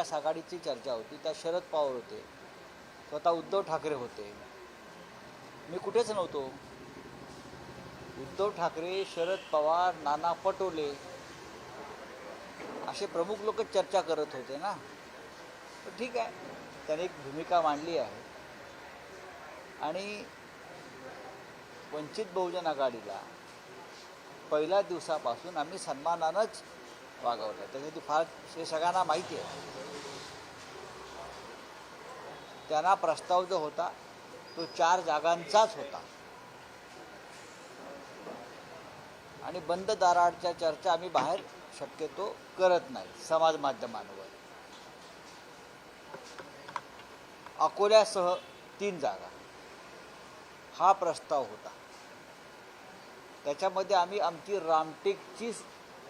महाविकास आघाडीची चर्चा होती त्या शरद पवार होते स्वतः उद्धव ठाकरे होते. मी कुठेच नव्हतो. उद्धव ठाकरे शरद पवार नाना पटोले असे प्रमुख लोक चर्चा करत होते ना. ठीक आहे त्याने एक भूमिका मांडली आहे. आणि वंचित बहुजन आघाडीला पहिल्या दिवसापासून आम्ही सन्मानानंच वागवलं. त्याच्यासाठी फार हे सगळ्यांना माहिती आहे. त्यांना प्रस्ताव जो होता तो चार जागांचाच होता. आणि बंद दाराडच्या चर्चा आम्ही बाहेर शक्यतो करत नाही समाज माध्यमांवर. अकोल्यासह तीन जागा. हा प्रस्ताव होता. त्याच्यामध्ये आम्ही आमची रामटेकची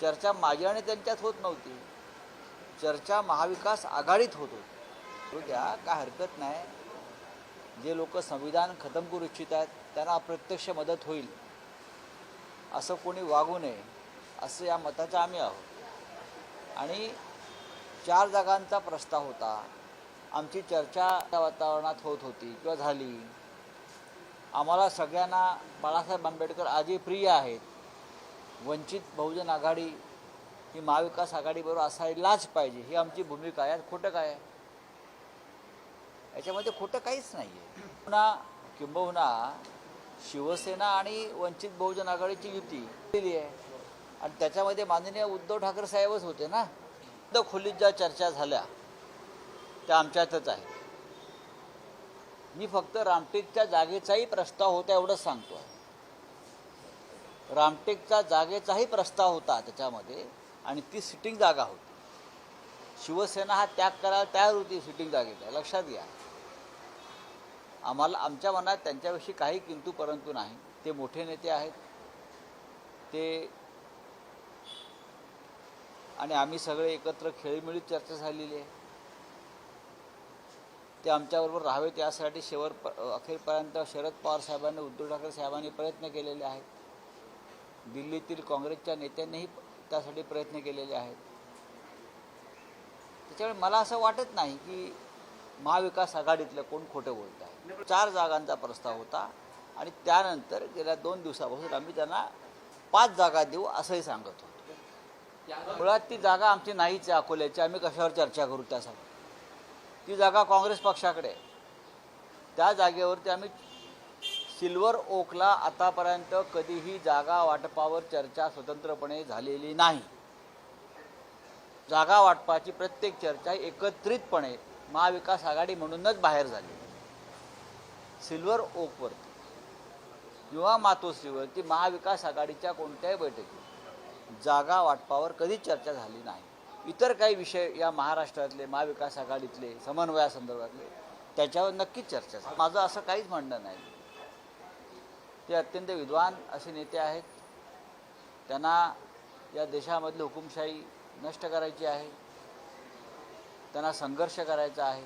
चर्चा माझी आणि त्यांच्यात होत नव्हती. चर्चा महाविकास आघाडीत होत होती. त्या काय हरकत नाही. जे लोक संविधान खतम करू इच्छित आहेत त्यांना अप्रत्यक्ष मदत होईल. असं कोणी वागू नये असं या मताचं आम्ही आहोत. आणि चार जागांचा प्रस्ताव होता. आमची चर्चा त्या वातावरणात होत होती किंवा झाली. आम्हाला सगळ्यांना बाळासाहेब आंबेडकर आजही प्रिय आहेत. वंचित बहुजन आघाडी ही महाविकास आघाडीबरोबर असायलाच पाहिजे. ही आमची भूमिका आहे. खोटं काय आहे? याच्यामध्ये खोटं काहीच नाही आहे पुन्हा किंबहुना शिवसेना आणि वंचित बहुजन आघाडीची युती केली आहे. आणि त्याच्यामध्ये माननीय उद्धव ठाकरे साहेबच होते ना? तर खोलीत ज्या चर्चा झाल्या त्या आमच्यातच आहे मी फक्त रामटेकच्या जागेचाही प्रस्ताव होता एवढंच सांगतो रामटेकचा जागेचाही प्रस्ताव होता त्याच्यामध्ये आणि ती सिटिंग जागा होती. शिवसेना हा त्याग करायला तयार होती सिटिंग जागेचा लक्षात घ्या. आम्हाला आमच्या मनात त्यांच्याविषयी काही किंतू परंतु नाही. ते मोठे नेते आहेत. ते आणि आम्ही सगळे एकत्र खेळीमेळीत चर्चा झालेली आहे. ते आमच्याबरोबर राहावेत यासाठी शेवट अखेरपर्यंत शरद पवार साहेबांनी उद्धव ठाकरे साहेबांनी प्रयत्न केलेले आहेत. दिल्लीतील काँग्रेसच्या नेत्यांनीही त्यासाठी प्रयत्न केलेले आहेत. त्याच्यामुळे मला असं वाटत नाही की महाविकास आघाडीतलं कोण खोटं बोलत आहे. चार जागांचा प्रस्ताव होता आणि त्यानंतर गेल्या दोन दिवसापासून आम्ही त्यांना पाच जागा देऊ असंही सांगत होतो. मुळात ती जागा आमची नाहीच आहे अकोल्याची. आम्ही कशावर चर्चा करू त्यासाठी? ती जागा काँग्रेस पक्षाकडे त्या जागेवरती आम्ही सिल्वर ओकला आतापर्यंत कधीही जागा वाटपावर चर्चा स्वतंत्रपणे झालेली नाही. जागा वाटपाची प्रत्येक चर्चा एकत्रितपणे महाविकास आघाडी म्हणूनच बाहेर झाली. सिल्वर ओकवरती किंवा मातोश्रीवरती महाविकास आघाडीच्या कोणत्याही बैठकीत जागा वाटपावर कधीच चर्चा झाली नाही. इतर काही विषय या महाराष्ट्रातले महाविकास आघाडीतले समन्वयासंदर्भातले त्याच्यावर नक्कीच चर्चा झाली. माझं असं काहीच म्हणणं नाही. ते अत्यंत विद्वान असे नेते आहेत. त्यांना या देशामधली हुकुमशाही नष्ट करायची आहे. त्यांना संघर्ष करायचा आहे.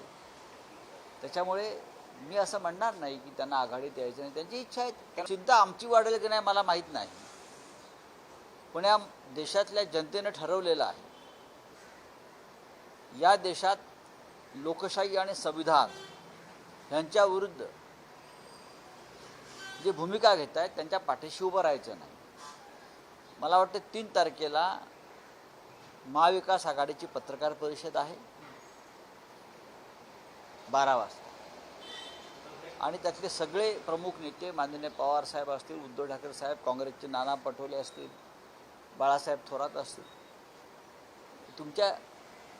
त्याच्यामुळे मी असं म्हणणार नाही की त्यांना आघाडीत यायचं नाही. त्यांची इच्छा आहे. चिंता आमची वाढेल की नाही मला माहीत नाही. पण या देशातल्या जनतेनं ठरवलेलं आहे. या देशात लोकशाही आणि संविधान यांच्या विरुद्ध जे भूमिका घेत आहेत त्यांच्या पाठीशी उभं राहायचं नाही. मला वाटतं तीन तारखेला महाविकास आघाडीची पत्रकार परिषद आहे. बारा वाजता. आणि त्यातले सगळे प्रमुख नेते माननीय पवार साहेब असतील उद्धव ठाकरे साहेब काँग्रेसचे नाना पटोले असतील बाळासाहेब थोरात असतील. तुमच्या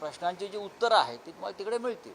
प्रश्नांची जी उत्तरं आहेत ती तुम्हाला तिकडे मिळतील.